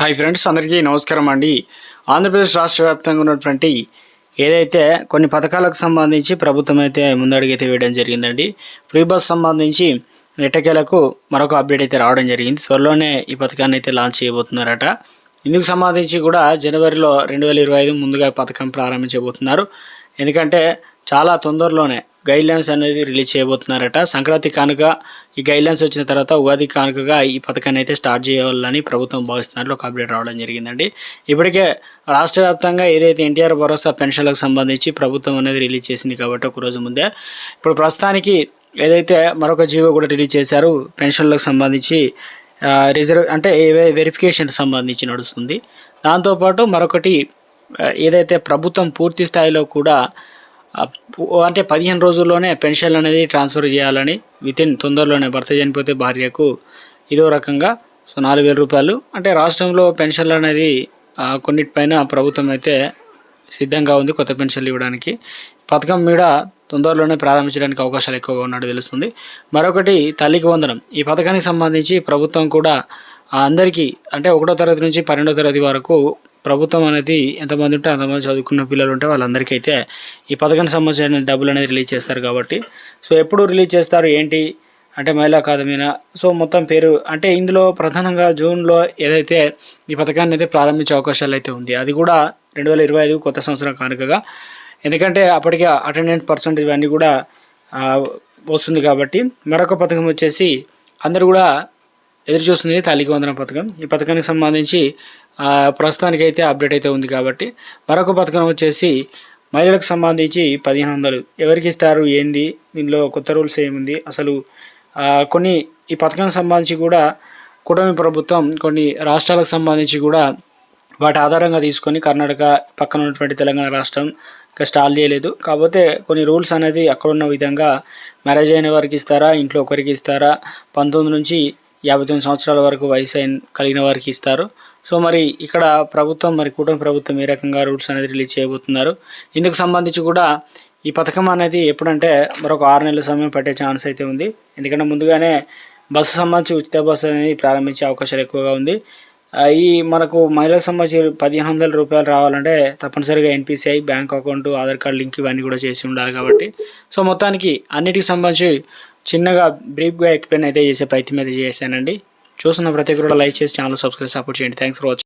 Hi friends అందరికీ నమస్కారం అండి. ఆంధ్రప్రదేశ్ రాష్ట్ర వ్యాప్తంగా ఉన్నటువంటి ఏదైతే కొన్ని పథకాలకు సంబంధించి ప్రభుత్వం అయితే ముందడుగైతే వేయడం జరిగిందండి. ఫ్రీ బస్ సంబంధించి ఎట్టకేలకు మరొక అప్డేట్ అయితే రావడం జరిగింది. త్వరలోనే ఈ పథకాన్ని అయితే లాంచ్ చేయబోతున్నారట. ఇందుకు సంబంధించి కూడా జనవరిలో రెండు వేల ఇరవై ఐదు ముందుగా పథకం ప్రారంభించబోతున్నారు. ఎందుకంటే చాలా తొందరలోనే గైడ్ లైన్స్ అనేది రిలీజ్ చేయబోతున్నారట. సంక్రాంతి కానుక ఈ గైడ్ లైన్స్ వచ్చిన తర్వాత ఉగాది కానుకగా ఈ పథకాన్ని అయితే స్టార్ట్ చేయాలని ప్రభుత్వం భావిస్తున్నట్లు ఒక అప్డేట్ రావడం జరిగిందండి. ఇప్పటికే రాష్ట్ర వ్యాప్తంగా ఏదైతే ఎన్టీఆర్ భరోసా పెన్షన్లకు సంబంధించి ప్రభుత్వం అనేది రిలీజ్ చేసింది కాబట్టి ఒక రోజు ముందే ఇప్పుడు ప్రస్తుతానికి ఏదైతే మరొక జీవో కూడా రిలీజ్ చేశారు పెన్షన్లకు సంబంధించి రిజర్వ్ అంటే ఏ- వెరిఫికేషన్ సంబంధించి నడుస్తుంది. దాంతోపాటు మరొకటి ఏదైతే ప్రభుత్వం పూర్తి స్థాయిలో కూడా అంటే పదిహేను రోజుల్లోనే పెన్షన్ అనేది ట్రాన్స్ఫర్ చేయాలని వితిన్ తొందరలోనే భర్త చనిపోతే భార్యకు ఇదో రకంగా సో నాలుగు వేల రూపాయలు. అంటే రాష్ట్రంలో పెన్షన్లు అనేది కొన్నిటిపైన ప్రభుత్వం అయితే సిద్ధంగా ఉంది కొత్త పెన్షన్లు ఇవ్వడానికి. పథకం మీద తొందరలోనే ప్రారంభించడానికి అవకాశాలు ఎక్కువగా ఉన్నట్టు తెలుస్తుంది. మరొకటి తల్లికి వందనం. ఈ పథకానికి సంబంధించి ప్రభుత్వం కూడా అందరికీ అంటే ఒకటో తరగతి నుంచి పన్నెండో తరగతి వరకు ప్రభుత్వం అనేది ఎంతమంది ఉంటే అంతమంది చదువుకున్న పిల్లలు ఉంటే వాళ్ళందరికీ అయితే ఈ పథకానికి సంబంధించిన డబ్బులు అనేది రిలీజ్ చేస్తారు కాబట్టి. సో ఎప్పుడు రిలీజ్ చేస్తారు ఏంటి? అంటే మహిళా అకాదమీనా? సో మొత్తం పేరు అంటే ఇందులో ప్రధానంగా జూన్లో ఏదైతే ఈ పథకాన్ని అయితే ప్రారంభించే అవకాశాలు అయితే ఉంది. అది కూడా రెండు వేల ఇరవై ఐదు కొత్త సంవత్సరం కానుకగా. ఎందుకంటే అప్పటికే అటెండెంట్ పర్సెంటేజ్ ఇవన్నీ కూడా వస్తుంది కాబట్టి మరొక పథకం వచ్చేసి అందరూ కూడా ఎదురు చూస్తుంది తల్లికి వందనం పథకం. ఈ పథకానికి సంబంధించి ప్రస్తుతానికైతే ప్రస్తుతానికి అయితే అప్డేట్ అయితే ఉంది కాబట్టి మరొక పథకం వచ్చేసి మహిళలకు సంబంధించి పదిహేను వందలు. ఎవరికి ఇస్తారు ఏంది దీనిలో కొత్త రూల్స్ ఏముంది అసలు కొన్ని ఈ పథకానికి సంబంధించి కూడా కూటమి ప్రభుత్వం కొన్ని రాష్ట్రాలకు సంబంధించి కూడా వాటి ఆధారంగా తీసుకొని కర్ణాటక పక్కన ఉన్నటువంటి తెలంగాణ రాష్ట్రం ఇంకా స్టాల్ చేయలేదు. కాకపోతే కొన్ని రూల్స్ అనేది అక్కడ ఉన్న విధంగా మ్యారేజ్ అయిన వారికి ఇస్తారా ఇంట్లో ఒకరికి ఇస్తారా పంతొమ్మిది నుంచి యాభై తొమ్మిది సంవత్సరాల వరకు వయసు అయిన కలిగిన వారికి ఇస్తారు. సో మరి ఇక్కడ ప్రభుత్వం మరి కూటమి ప్రభుత్వం ఏ రకంగా రూల్స్ అనేది రిలీజ్ చేయబోతున్నారు? ఇందుకు సంబంధించి కూడా ఈ పథకం అనేది ఎప్పుడంటే మరొక ఆరు నెలల సమయం పట్టే ఛాన్స్ అయితే ఉంది. ఎందుకంటే ముందుగానే బస్సు సంబంధించి ఉచిత బస్సు అనేది ప్రారంభించే అవకాశాలు ఎక్కువగా ఉంది. ఈ మనకు మహిళలకు సంబంధించి పదిహేను వందల రూపాయలు రావాలంటే తప్పనిసరిగా NPCI bank account Aadhaar card link ఇవన్నీ కూడా చేసి ఉండాలి కాబట్టి. సో మొత్తానికి అన్నిటికి సంబంధించి చిన్నగా బ్రీఫ్గా ఎక్స్ప్లెయిన్ అయితే చేసే ప్రయత్నం అయితే చేశానండి. చూస్తున్న ప్రతి ఒక్కరు కూడా లైక్ చేసి ఛానల్ సబ్స్క్రైబ్ సపోర్ట్ చేయండి. Thanks for watching